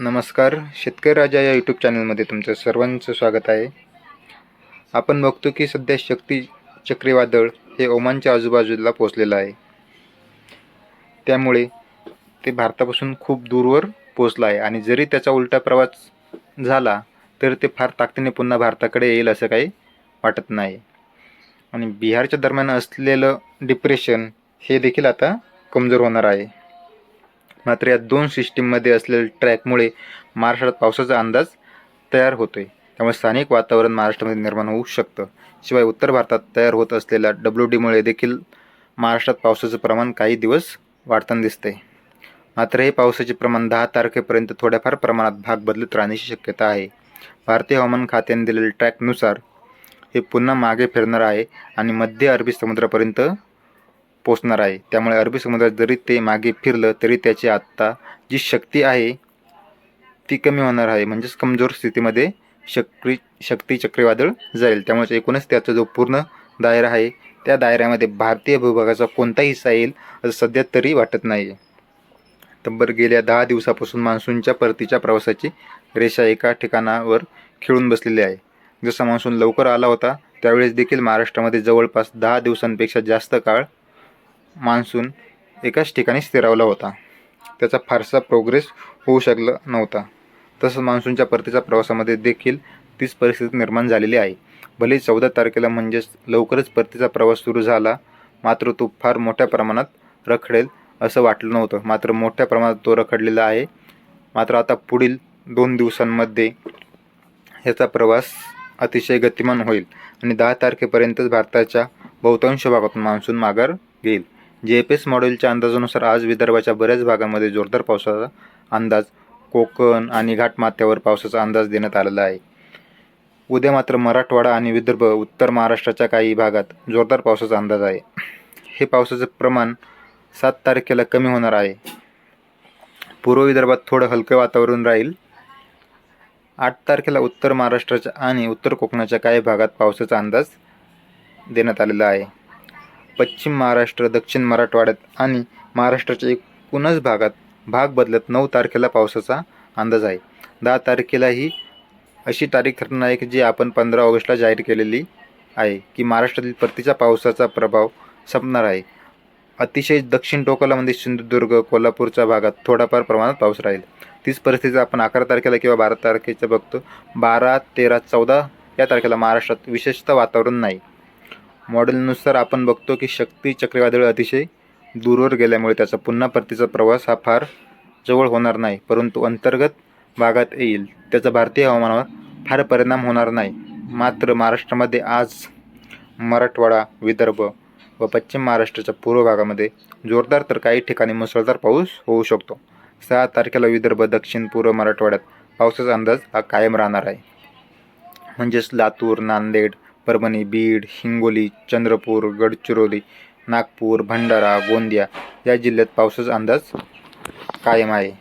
नमस्कार. शेतकरी राजा या यूट्यूब चॅनलमध्ये तुमचं सर्वांचं स्वागत आहे. आपण बघतो की सध्या शक्ती चक्रीवादळ हे ओमानच्या आजूबाजूला पोचलेलं आहे. त्यामुळे ते भारतापासून खूप दूरवर पोचलं आहे आणि जरी त्याचा उलटा प्रवास झाला तर ते फार ताकदीने पुन्हा भारताकडे येईल असं काही वाटत नाही. आणि बिहारच्या दरम्यान असलेलं डिप्रेशन हे देखील आता कमजोर होणार आहे. मात्र या दोन सिस्टीममध्ये असलेल्या ट्रॅकमुळे महाराष्ट्रात पावसाचा अंदाज तयार होतोय. त्यामुळे स्थानिक वातावरण महाराष्ट्रामध्ये निर्माण होऊ शकतं. शिवाय उत्तर भारतात तयार होत असलेल्या डब्ल्यू डीमुळे देखील महाराष्ट्रात पावसाचं प्रमाण काही दिवस वाढताना दिसतंय. मात्र हे पावसाचे प्रमाण दहा तारखेपर्यंत थोड्याफार प्रमाणात भाग बदलत राहण्याची शक्यता आहे. भारतीय हवामान खात्याने दिलेल्या ट्रॅकनुसार हे पुन्हा मागे फिरणार आहे आणि मध्य अरबी समुद्रापर्यंत पोचणार आहे. त्यामुळे अरबी समुद्रात जरी ते मागे फिरलं तरी त्याची आत्ता जी शक्ती आहे ती कमी होणार आहे. म्हणजेच कमजोर स्थितीमध्ये शक्री शक्ती चक्रीवादळ जाईल. त्यामुळे एकूणच त्याचा जो पूर्ण दायरा आहे त्या दायऱ्यामध्ये भारतीय भूभागाचा कोणता हिस्सा येईल असं सध्या तरी वाटत नाही. तब्बल गेल्या दहा दिवसापासून मान्सूनच्या परतीच्या प्रवासाची रेषा एका ठिकाणावर खिळून बसलेली आहे. जसा मान्सून लवकर आला होता त्यावेळेस देखील महाराष्ट्रामध्ये जवळपास दहा दिवसांपेक्षा जास्त काळ मान्सून एकाच ठिकाणी स्थिरावला होता. त्याचा फारसा प्रोग्रेस होऊ शकला नव्हता. तसंच मान्सूनच्या परतीच्या प्रवासामध्ये देखील तीच परिस्थिती निर्माण झालेली आहे. भले चौदा तारखेला म्हणजेच लवकरच परतीचा प्रवास सुरू झाला मात्र तो फार मोठ्या प्रमाणात रखडेल असं वाटलं नव्हतं. मात्र मोठ्या प्रमाणात तो रखडलेला आहे. मात्र आता पुढील दोन दिवसांमध्ये ह्याचा प्रवास अतिशय गतिमान होईल आणि दहा तारखेपर्यंतच भारताच्या बहुतांश भागातून मान्सून माघार घेईल. जे पी एस मॉडेलच्या अंदाजानुसार आज विदर्भाच्या बऱ्याच भागामध्ये जोरदार पावसाचा अंदाज कोकण आणि घाटमाथ्यावर पावसाचा अंदाज देण्यात आलेला आहे. उद्या मात्र मराठवाडा आणि विदर्भ उत्तर महाराष्ट्राच्या काही भागात जोरदार पावसाचा अंदाज आहे. हे पावसाचं प्रमाण सात तारखेला कमी होणार आहे. पूर्व विदर्भात थोडं हलकं वातावरण राहील. आठ तारखेला उत्तर महाराष्ट्राच्या आणि उत्तर कोकणाच्या काही भागात पावसाचा अंदाज देण्यात आलेला आहे. पश्चिम महाराष्ट्र दक्षिण मराठवाड्यात आणि महाराष्ट्राच्या एकूणच भागात भाग बदलत नऊ तारखेला पावसाचा अंदाज आहे. दहा तारखेला ही अशी तारीख ठरणार आहे की जी आपण पंधरा ऑगस्टला जाहीर केलेली आहे की महाराष्ट्रातील परतीच्या पावसाचा प्रभाव संपणार आहे. अतिशय दक्षिण टोकाला म्हणजे सिंधुदुर्ग कोल्हापूरच्या भागात थोडाफार प्रमाणात पाऊस राहील. तीच परिस्थिती आपण अकरा तारखेला किंवा बारा तारखेचं बघतो. बारा तेरा चौदा या तारखेला महाराष्ट्रात विशेषतः वातावरण नाही. मॉडेलनुसार आपण बघतो की शक्ती चक्रीवादळ अतिशय दूरवर गेल्यामुळे त्याचा पुन्हा परतीचा प्रवास हा फार जवळ होणार नाही परंतु अंतर्गत भागात येईल. त्याचा भारतीय हवामानावर फार परिणाम होणार नाही. मात्र महाराष्ट्रामध्ये आज मराठवाडा विदर्भ व पश्चिम महाराष्ट्राच्या पूर्व भागामध्ये जोरदार तर काही ठिकाणी मुसळधार पाऊस होऊ शकतो. सहा तारखेला विदर्भ दक्षिण पूर्व मराठवाड्यात पावसाचा अंदाज हा कायम राहणार आहे. म्हणजेच लातूर नांदेड परभणी बीड हिंगोली चंद्रपूर गडचिरोली नागपूर भंडारा गोंदिया या जिल्ह्यात पावसाचा अंदाज कायम आहे.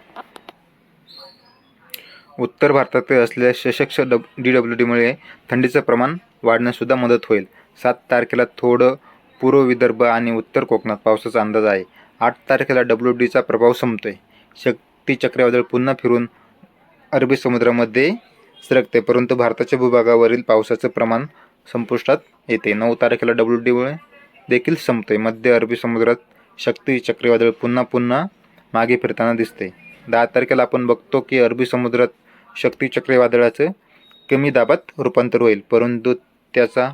उत्तर भारतात असलेल्या सशक्त डब डी डब्ल्यू डीमुळे थंडीचं प्रमाण वाढण्यासुद्धा मदत होईल. सात तारखेला थोडं पूर्व विदर्भ आणि उत्तर कोकणात पावसाचा अंदाज आहे. आठ तारखेला डब्ल्यू डीचा प्रभाव संपतोय. शक्ती चक्रीवादळ पुन्हा फिरून अरबी समुद्रामध्ये सरकते परंतु भारताच्या भूभागावरील पावसाचं प्रमाण संपुष्टात येते. नऊ तारखेला डब्ल्यू डीमुळे देखील संपते. मध्य अरबी समुद्रात शक्ती चक्रीवादळ पुन्हा पुन्हा मागे फिरताना दिसते. दहा तारखेला आपण बघतो की अरबी समुद्रात शक्ती चक्रीवादळाचं कमी दाबात रूपांतर होईल. परंतु त्याचा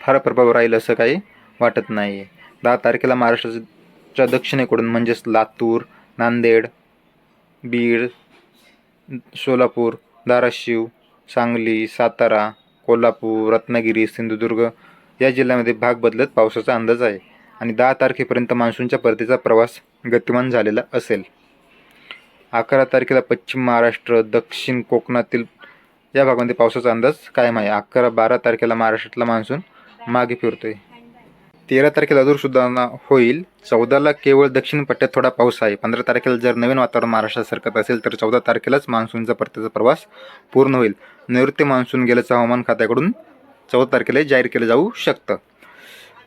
फार प्रभाव राहील असं काही वाटत नाही आहे दहा तारखेला महाराष्ट्राच्या दक्षिणेकडून म्हणजेच लातूर नांदेड बीड सोलापूर धाराशिव सांगली सातारा कोल्हापूर रत्नागिरी सिंधुदुर्ग या जिल्ह्यामध्ये भाग बदलत पावसाचा अंदाज आहे आणि दहा तारखेपर्यंत मान्सूनच्या परतीचा प्रवास गतिमान झालेला असेल. अकरा तारखेला पश्चिम महाराष्ट्र दक्षिण कोकणातील या भागामध्ये पावसाचा अंदाज कायम आहे. अकरा बारा तारखेला महाराष्ट्रातला मान्सून मागे फिरतोय. तेरा तारखेला अजून सुधारणा होईल. चौदाला केवळ दक्षिण पट्ट्यात थोडा पाऊस आहे. पंधरा तारखेला जर नवीन वातावरण महाराष्ट्रात सरकत असेल तर चौदा तारखेलाच मान्सूनचा परतीचा प्रवास पूर्ण होईल. नैऋत्य मान्सून गेल्याचं हवामान खात्याकडून चौदा तारखेला जाहीर केलं जाऊ शकतं.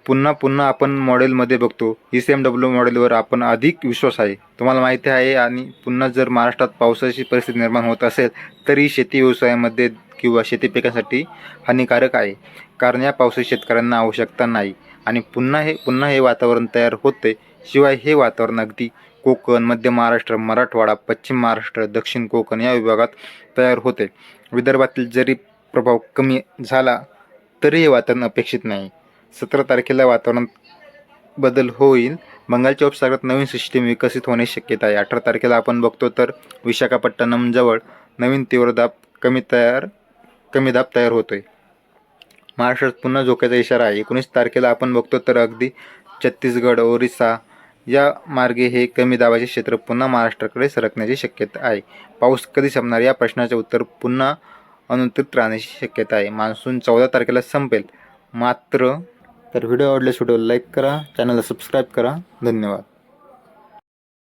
पुन्हा पुन्हा आपण मॉडेलमध्ये बघतो. ई सी एम डब्ल्यू मॉडेलवर आपण अधिक विश्वास आहे. तुम्हाला माहिती आहे आणि पुन्हा जर महाराष्ट्रात पावसाची परिस्थिती निर्माण होत असेल तरी शेती व्यवसायामध्ये किंवा शेती पिकासाठी हानिकारक आहे. कारण या पावसाची शेतकऱ्यांना आवश्यकता नाही. आणि पुन्हा हे पुन्हा हे वातावरण तयार होते. शिवाय हे वातावरण अगदी कोकण मध्य महाराष्ट्र मराठवाडा पश्चिम महाराष्ट्र दक्षिण कोकण या विभागात तयार होते. विदर्भातील जरी प्रभाव कमी झाला तरी हे वातावरण अपेक्षित नाही. सतरा तारखेला वातावरणात बदल होईल. बंगालच्या उपसागरात नवीन सिस्टीम विकसित होण्याची शक्यता आहे. अठरा तारखेला आपण बघतो तर विशाखापट्टणमजवळ नवीन तीव्र दाब कमी तयार कमी दाब तयार होतोय. महाराष्ट्रात पुन्हा झोक्याचा इशारा आहे. एकोणीस तारखेला आपण बघतो तर अगदी छत्तीसगड ओरिसा या मार्गे हे कमी दाबाचे क्षेत्र पुन्हा महाराष्ट्राकडे सरकण्याची शक्यता आहे. पाऊस कधी संपणार या प्रश्नाचे उत्तर पुन्हा अनुत्तरित राहण्याची शक्यता आहे. मान्सून चौदा तारखेला संपेल. मात्र तर व्हिडिओ आवडल्यास व्हिडिओ लाईक करा चॅनलला सबस्क्राईब करा. धन्यवाद.